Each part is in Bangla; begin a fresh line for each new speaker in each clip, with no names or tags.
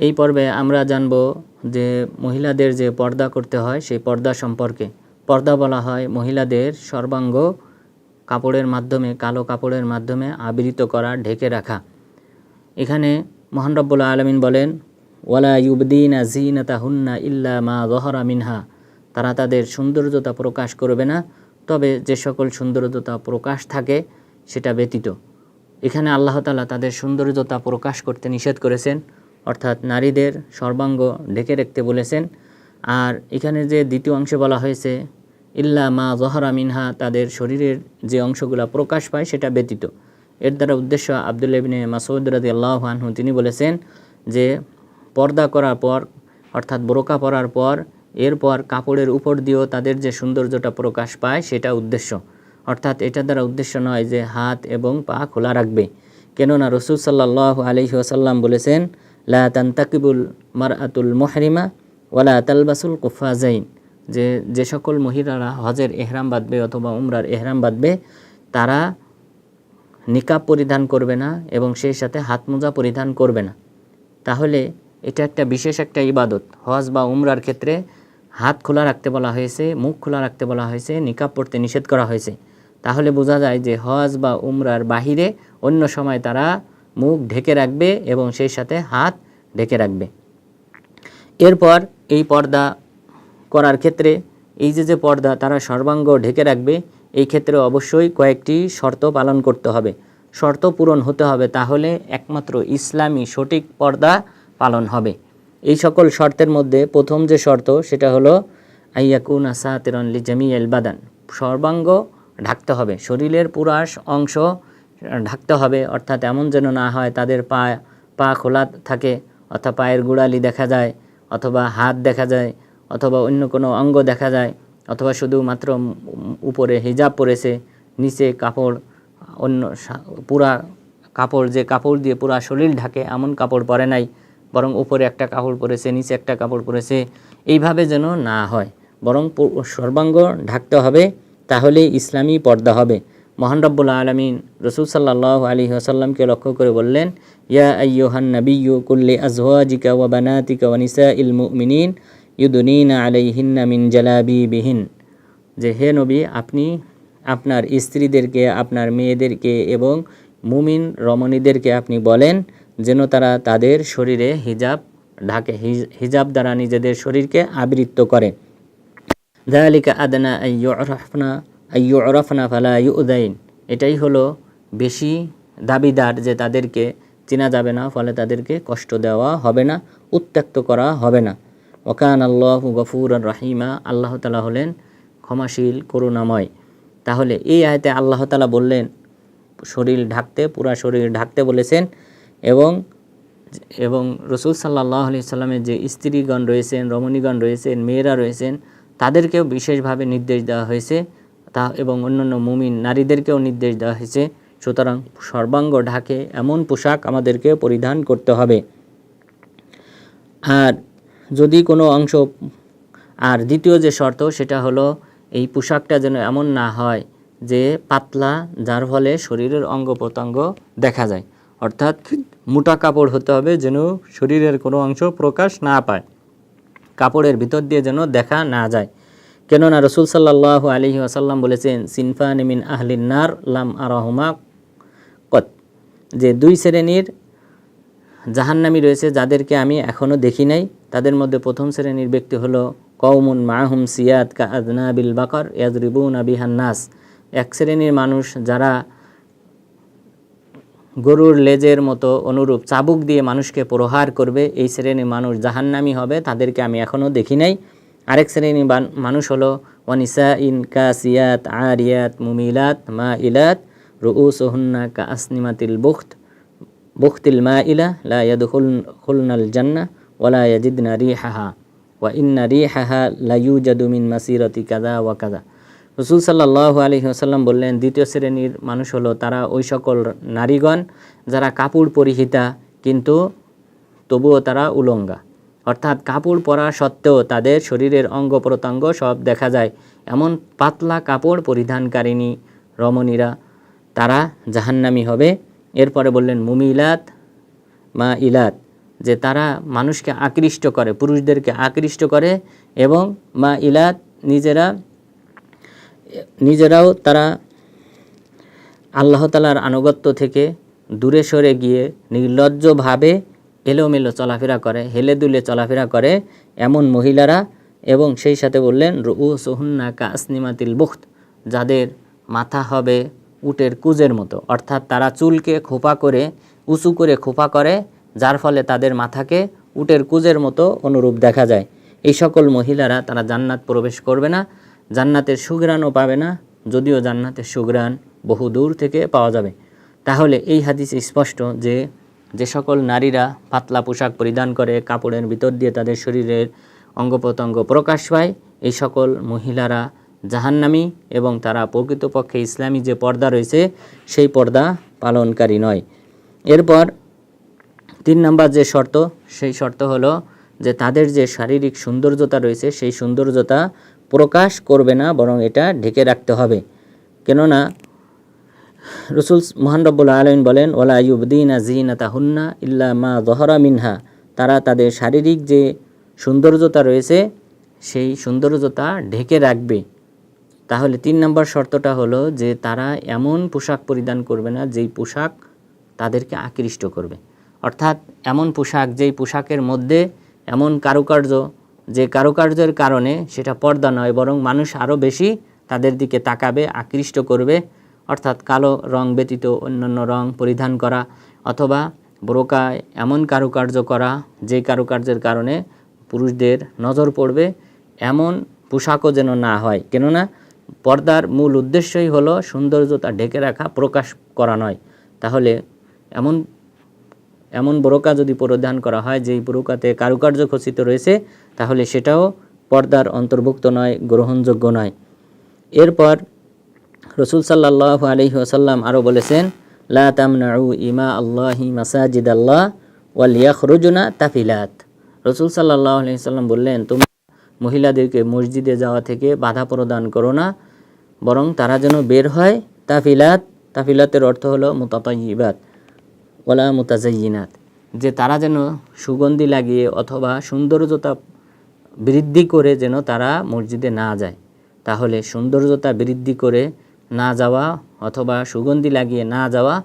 এই পর্বে আমরা জানব যে মহিলাদের যে পর্দা করতে হয়, সেই পর্দা সম্পর্কে। পর্দা বলা হয় মহিলাদের সর্বাঙ্গ কাপড়ের মাধ্যমে, কালো কাপড়ের মাধ্যমে আবৃত করা, ঢেকে রাখা। এখানে মহান রব্বুল আলমিন বলেন, ওয়ালা ইউবদিন জিনাতা হুন্না ইল্লা মা জহরা মিনহা। তারা তাদের সৌন্দর্যতা প্রকাশ করবে না, তবে যে সকল সৌন্দর্যতা প্রকাশ থাকে, সেটা ব্যতীত। এখানে আল্লাহ তালা তাদের সৌন্দর্যতা প্রকাশ করতে নিষেধ করেছেন। অর্থাৎ নারীদের সর্বাঙ্গ ঢেকে রাখতে বলেছেন। আর এখানে যে দ্বিতীয় অংশে বলা হয়েছে, ইল্লা মা জহরা মিনহা, তাদের শরীরের যে অংশগুলো প্রকাশ পায় সেটা ব্যতীত। এর দ্বারা উদ্দেশ্য আবদুল্লাবিনে মাসউদ রাদি আল্লাহ আনহু, তিনি বলেছেন যে, পর্দা করার পর, অর্থাৎ বোরকা পরার পর, এরপর কাপড়ের উপর দিয়েও তাদের যে সৌন্দর্যটা প্রকাশ পায় সেটা উদ্দেশ্য। অর্থাৎ এটা দ্বারা উদ্দেশ্য নয় যে হাত এবং পা খোলা রাখবে। কেননা রসুল সাল্লাহ আলহি বলেছেন লা তান্তাকিবুল মার আতুল মহরিমা ওয়ালা তালবাসুল কুফাজাইন যে যে সকল মহিলারা হজের এহরাম বাঁধবে অথবা উমরার এহরাম বাঁধবে, তারা নিকাব পরিধান করবে না এবং সেই সাথে হাত মোজা পরিধান করবে না। তাহলে এটা একটা বিশেষ একটা ইবাদত। হজ বা উমরার ক্ষেত্রে হাত খোলা রাখতে বলা হয়েছে, মুখ খোলা রাখতে বলা হয়েছে, নিকাব পড়তে নিষেধ করা হয়েছে। তাহলে বোঝা যায় যে হজ বা উমরার বাহিরে অন্য সময় তারা মুখ ঢেকে রাখবে এবং সেই সাথে হাত ঢেকে রাখবে। এরপর এই পর্দা করার ক্ষেত্রে এই যে যে পর্দা, তারা সর্বাঙ্গ ঢেকে রাখবে, এই ক্ষেত্রে অবশ্যই কয়েকটি শর্ত পালন করতে হবে। শর্ত পূরণ হতে হবে তাহলে একমাত্র ইসলামী সঠিক পর্দা পালন হবে। এই সকল শর্তের মধ্যে প্রথম যে শর্ত, সেটা হলো আইয়াকুন আসাতেরনলি জামি এল বাদান। সর্বাঙ্গ ঢাকতে হবে, শরীরের পুরাস অংশ ঢাকতে হবে, অর্থাৎ এমন যেন না হয় তাদের পা পা খোলা থাকে অথবা পায়ের গোড়ালি দেখা যায়, অথবা হাত দেখা যায়, অথবা অন্য কোনো অঙ্গ দেখা যায়, অথবা শুধুমাত্র উপরে হিজাব পরেছে, নিচে কাপড়, অন্য পুরা কাপড়, যে কাপড় দিয়ে পুরা শরীর ঢাকে এমন কাপড় পরে নাই, বরং উপরে একটা কাপড় পরেছে, নিচে একটা কাপড় পরেছে, এইভাবে যেন না হয়। বরং সর্বাঙ্গ ঢাকতে হবে তাহলে ইসলামী পর্দা হবে। মহান রব্বুল আলমিন রসুল সাল্লাহ আলী আসাল্লামকে লক্ষ্য করে বললেন, ইয়া আইয়ুহান নবিয়ু কুল্লি আজওয়াজিকা ওয়া বানাতিকা ওয়া নিসা ইল মুমিনিন ইউদুনিনা আলাইহিন্না মিন জালাবি বিহিন যে হে নবী, আপনি আপনার স্ত্রীদেরকে, আপনার মেয়েদেরকে এবং মুমিন রমণীদেরকে আপনি বলেন যেন তারা তাদের শরীরে হিজাব ঢাকে হিজাব দ্বারা নিজেদের শরীরকে আবৃত্ত করে। দালিকা আদনা আইয়ুরফনা আইয়ুরফনা ফালা ইউদাইন এটাই হলো বেশি দাবিদার যে তাদেরকে চেনা যাবে না, ফলে তাদেরকে কষ্ট দেওয়া হবে না, উত্ত্যক্ত করা হবে না। ওকান আল্লাহ গফুর রাহিমা, আল্লাহ তালা হলেন ক্ষমাশীল, করুণাময়। তাহলে এই আয়তে আল্লাহ তালা বললেন, শরীর ঢাকতে, পুরা শরীর ঢাকতে বলেছেন এবং এবং রসুল সাল্লাহ আলি সাল্লামের যে স্ত্রীগণ রয়েছেন, রমণীগণ রয়েছেন, মেয়েরা রয়েছেন, তাদেরকেও বিশেষভাবে নির্দেশ দেওয়া হয়েছে। তা এবং অন্যান্য মুমিন নারীদেরকেও নির্দেশ দেওয়া হয়েছে। সুতরাং সর্বাঙ্গ ঢাকে এমন পোশাক আমাদেরকে পরিধান করতে হবে। আর যদি কোনো অংশ, আর দ্বিতীয় যে শর্ত সেটা হলো, এই পোশাকটা যেন এমন না হয় যে পাতলা, যার ফলে শরীরের অঙ্গ প্রত্যঙ্গ দেখা যায়। অর্থাৎ মোটা কাপড় হতে হবে যেন শরীরের কোনো অংশ প্রকাশ না পায়। কাপড়ের ভিতর দিয়ে যেন দেখা না যায়। কেননা রসুল সাল্লাহ আলহি আসাল্লাম বলেছেন সিনফা মিন আহলিন নার লাম আরহমা কত? যে দুই শ্রেণির জাহান্নামি রয়েছে, যাদেরকে আমি এখনও দেখি নাই, তাদের মধ্যে প্রথম শ্রেণির ব্যক্তি হলো কৌমুন মাহুম সিয়াদ কা আদনা বিল বাকর ইয়াজরিবুন আবিহান নাস। এক শ্রেণির মানুষ যারা গরুর লেজের মতো অনুরূপ চাবুক দিয়ে মানুষকে প্রহার করবে, এই শ্রেণির মানুষ জাহান্নামি হবে, তাদেরকে আমি এখনও দেখি নাই। আরেক শ্রেণির মানুষ হলো ওয়ানিসা ইন কাসিয়াত আরিয়াত মুমিলাত মা ইলাত রুউ সোহন্না কা আসনিমাতিল বুখত, বুখতিল মা ইলা লা ইয়াদুল খুলনাল জান্না ওয়ালা ইয়াজিদনা রিহাহা ওয়া ইন্না রিহাহা লা ইউজাদু মিন মাসিরতি কাদা ওয়া কাদা রসুল সাল্লাহ আলী আসাল্লাম বললেন, দ্বিতীয় শ্রেণির মানুষ হলো তারা ওই সকল নারীগণ যারা কাপড় পরিহিতা, কিন্তু তবুও তারা উলঙ্গা। অর্থাৎ কাপড় পরা সত্ত্বেও তাদের শরীরের অঙ্গ প্রত্যঙ্গ সব দেখা যায়। এমন পাতলা কাপড় পরিধানকারিণী রমণীরা, তারা জাহান্নামি হবে। এরপরে বললেন, মুমিলাত মা ইলাত, যে তারা মানুষকে আকৃষ্ট করে, পুরুষদেরকে আকৃষ্ট করে এবং মা ইলাত নিজেরা, নিজেরাও তারা আল্লাহ তালার আনুগত্য থেকে দূরে সরে গিয়ে নির্লজ্জভাবে এলোমেলো চলাফেরা করে, হেলে দুলে চলাফেরা করে এমন মহিলারা এবং সেই সাথে বললেন রু সোহন্না কাসনিমাতিল বুখত যাদের মাথা হবে উটের কুজের মতো। অর্থাৎ তারা চুলকে খোপা করে, উঁচু করে খোপা করে, যার ফলে তাদের মাথাকে উটের কুজের মতো অনুরূপ দেখা যায়। এই সকল মহিলারা, তারা জান্নাত প্রবেশ করবে না, জান্নাতের সুগ্রাণও পাবে না, যদিও জান্নাতের সুগ্রাণ বহু দূর থেকে পাওয়া যাবে। তাহলে এই হাদিস স্পষ্ট যে যে সকল নারীরা পাতলা পোশাক পরিধান করে, কাপড়ের ভিতর দিয়ে তাদের শরীরের অঙ্গ প্রত্যঙ্গ প্রকাশ পায়, এই সকল মহিলারা জাহান্নামী এবং তারা প্রকৃতপক্ষে ইসলামী যে পর্দা রয়েছে, সেই পর্দা পালনকারী নয়। এরপর তিন নাম্বার যে শর্ত, সেই শর্ত হলো যে তাদের যে শারীরিক সৌন্দর্যতা রয়েছে, সেই সৌন্দর্যতা প্রকাশ করবে না, বরং এটা ঢেকে রাখতে হবে। কেননা রসুল মোহান রব্বুল আলমিন বলেন ওলা ইউবদিনা জিনাতা হুন্না ইল্লা মা জহরা মিনহা। তারা তাদের শারীরিক যে সৌন্দর্যতা রয়েছে, সেই সৌন্দর্যতা ঢেকে রাখবে। তাহলে তিন নম্বর শর্তটা হলো যে, তারা এমন পোশাক পরিধান করবে না, যেই পোশাক তাদেরকে আকৃষ্ট করবে। অর্থাৎ এমন পোশাক, যেই পোশাকের মধ্যে এমন কারুকার্য, যে কারুকার্যের কারণে সেটা পর্দা নয়, বরং মানুষ আরও বেশি তাদের দিকে তাকাবে, আকৃষ্ট করবে। অর্থাৎ কালো রং ব্যতীত অন্যান্য রং পরিধান করা অথবা বোরকায় এমন কারুকার্য করা যে কারুকার্যের কারণে পুরুষদের নজর পড়বে এমন পোশাকও যেন না হয়। কেননা পর্দার মূল উদ্দেশ্যই হলো সৌন্দর্যতা ঢেকে রাখা, প্রকাশ করা নয়। তাহলে এমন এমন বোরকা যদি পরিধান করা হয়, যেই বোরকাতে কারুকার্য খচিত রয়েছে, তাহলে সেটাও পর্দার অন্তর্ভুক্ত নয়, গ্রহণযোগ্য নয়। এরপর রসুল সাল্লাহ আলহি আসাল্লাম আরও বলেছেন, লা তামনাউ ইমা আল্লাহি মাসাজিদ আল্লাহ ওয়াল ইয়াখরুজুনা তাফিলাত। রসুল সাল্লাহ আলহি সাল্লাম বললেন তুমি মহিলাদেরকে মসজিদে যাওয়া থেকে বাধা প্রদান করো না, বরং তারা যেন বের হয়, তাফিলাত। তাফিলাতের অর্থ হলো মুতাতাইবাত ওলা মুতাজাইনাত যে তারা যেন সুগন্ধি লাগিয়ে অথবা সৌন্দর্যতা বৃদ্ধি করে যেন তারা মসজিদে না যায়। তাহলে সৌন্দর্যতা বৃদ্ধি করে না যাওয়া অথবা সুগন্ধি লাগিয়ে না যাওয়া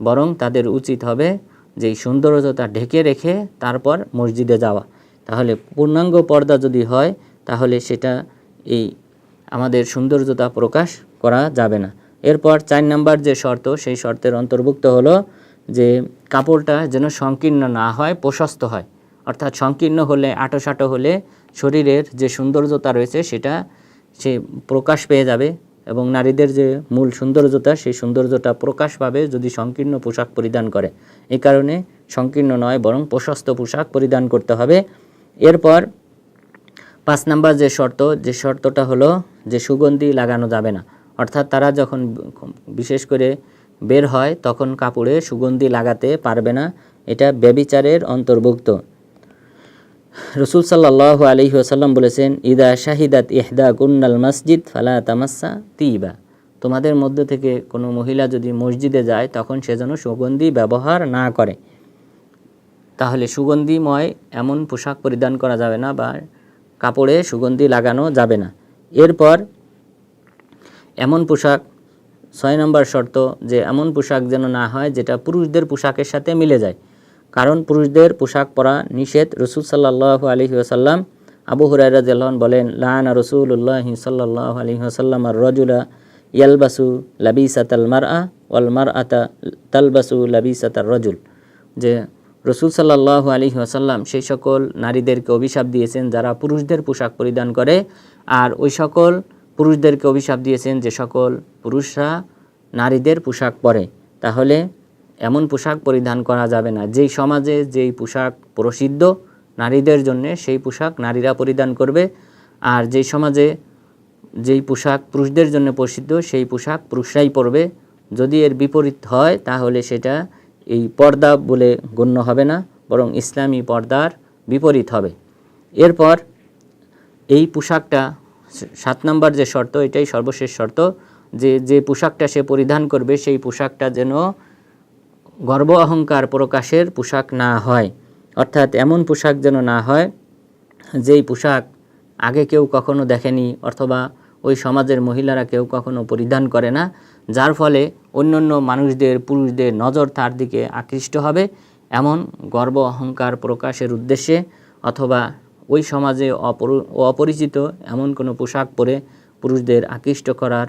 বরং তাদের উচিত হবে যে সৌন্দর্যতা ঢেকে রেখে তারপর মসজিদে যাওয়া। তাহলে পূর্ণাঙ্গ পর্দা যদি হয়, তাহলে সেটা এই আমাদের সৌন্দর্যতা প্রকাশ করা যাবে না। এরপর চার নাম্বার যে শর্ত, সেই শর্তের অন্তর্ভুক্ত হলো যে কাপড়টা যেন সংকীর্ণ না হয়, প্রশস্ত হয়। অর্থাৎ সংকীর্ণ হলে, আটোসাটো হলে শরীরের যে সৌন্দর্যতা রয়েছে, সেটা সে প্রকাশ পেয়ে যাবে। এবং নারীদের যে মূল সৌন্দর্যতা, সেই সৌন্দর্যটা প্রকাশ পাবে যদি সংকীর্ণ পোশাক পরিধান করে। এই কারণে সংকীর্ণ নয়, বরং প্রশস্ত পোশাক পরিধান করতে হবে। এরপর পাঁচ নাম্বার যে শর্ত, যে শর্তটা হলো যে সুগন্ধি লাগানো যাবে না। অর্থাৎ তারা যখন বিশেষ করে বের হয়, তখন কাপড়ে সুগন্ধি লাগাতে পারবে না। এটা ব্যবিচারের অন্তর্ভুক্ত। রসুল সাল্লাহ আলী আসাল্লাম বলেছেন, ইদা শাহিদাত ইহদা কুন্নাল মসজিদ ফালা তামাসা তিবা। তোমাদের মধ্যে থেকে কোনো মহিলা যদি মসজিদে যায়, তখন সে যেন সুগন্ধি ব্যবহার না করে। তাহলে সুগন্ধিময় এমন পোশাক পরিধান করা যাবে না বা কাপড়ে সুগন্ধি লাগানো যাবে না। এরপর এমন পোশাক, ছয় নম্বর শর্ত, যে এমন পোশাক যেন না হয় যেটা পুরুষদের পোশাকের সাথে মিলে যায়। কারণ পুরুষদের পোশাক পরা নিষেধ রসুল সাল্লাহ আলহি আসাল্লাম আবু হুরাইরা জেলন বলেন, লানা রসুল্লাহ সাল্লাহ আলহি আসাল্লাম আর রজুলা ইয়ালবাসু লাবিসাত আল মার আ ওয়াল মার আতা তালবাসু লাবিসাত আর রজুল। যে রসুল সাল্লাহ আলী আসাল্লাম সেই সকল নারীদেরকে অভিশাপ দিয়েছেন যারা পুরুষদের পোশাক পরিধান করে, আর ওই সকল পুরুষদেরকে অভিশাপ দিয়েছেন যে সকল পুরুষরা নারীদের পোশাক পরে। তাহলে এমন পোশাক পরিধান করা যাবে না। যেই সমাজে যেই পোশাক প্রসিদ্ধ নারীদের জন্যে, সেই পোশাক নারীরা পরিধান করবে। আর যেই সমাজে যেই পোশাক পুরুষদের জন্য প্রসিদ্ধ, সেই পোশাক পুরুষরাই পরবে। যদি এর বিপরীত হয়, তাহলে সেটা এই পর্দা বলে গণ্য হবে না, বরং ইসলামী পর্দার বিপরীত হবে। এরপর এই পোশাকটা, সাত নম্বর যে শর্ত, এটাই সর্বশেষ শর্ত, যে যে পোশাকটা সে পরিধান করবে, সেই পোশাকটা যেন গর্ব অহংকার প্রকাশের পোশাক না হয়। অর্থাৎ এমন পোশাক যেন না হয়, যেই পোশাক আগে কেউ কখনো দেখেনি অথবা ওই সমাজের মহিলারা কেউ কখনো পরিধান করে না, যার ফলে অন্যান্য মানুষদের, পুরুষদের নজর তার দিকে আকৃষ্ট হবে। এমন গর্ব অহংকার প্রকাশের উদ্দেশ্যে অথবা ওই সমাজে অপর- অপরিচিত এমন কোনো পোশাক পরে পুরুষদের আকৃষ্ট করার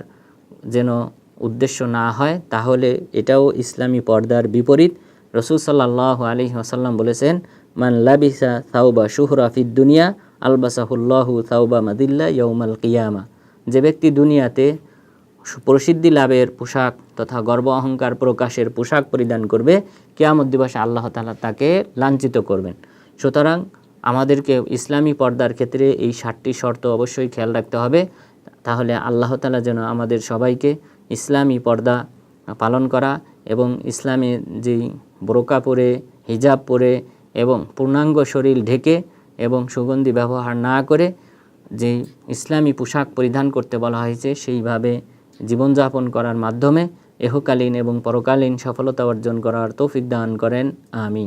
যেন উদ্দেশ্য না হয়, তাহলে এটাও ইসলামী পর্দার বিপরীত। রসুল সাল্লাহ আলী আসাল্লাম বলেছেন, মান লাবিসা সাউবা শুহরা ফিদ দুনিয়া, আলবাসাহুল্লাহু সাউবা মাদিল্লা ইয়ৌমাল কিয়ামা। যে ব্যক্তি দুনিয়াতে প্রসিদ্ধি লাভের পোশাক তথা গর্ব অহংকার প্রকাশের পোশাক পরিধান করবে, কেয়ামত দিবসে আল্লাহ তালা তাকে লাঞ্ছিত করবেন। সুতরাং আমাদেরকে ইসলামী পর্দার ক্ষেত্রে এই সাতটি শর্ত অবশ্যই খেয়াল রাখতে হবে। তাহলে আল্লাহ তালা যেন আমাদের সবাইকে ইসলামী পর্দা পালন করা এবং ইসলামে যেই বোরকা পরে, হিজাব পরে এবং পূর্ণাঙ্গ শরীর ঢেকে এবং সুগন্ধি ব্যবহার না করে যে ইসলামী পোশাক পরিধান করতে বলা হয়েছে, সেইভাবে জীবনযাপন করার মাধ্যমে এহকালীন এবং পরকালীন সফলতা অর্জন করার তৌফিক দান করেন। আমিন।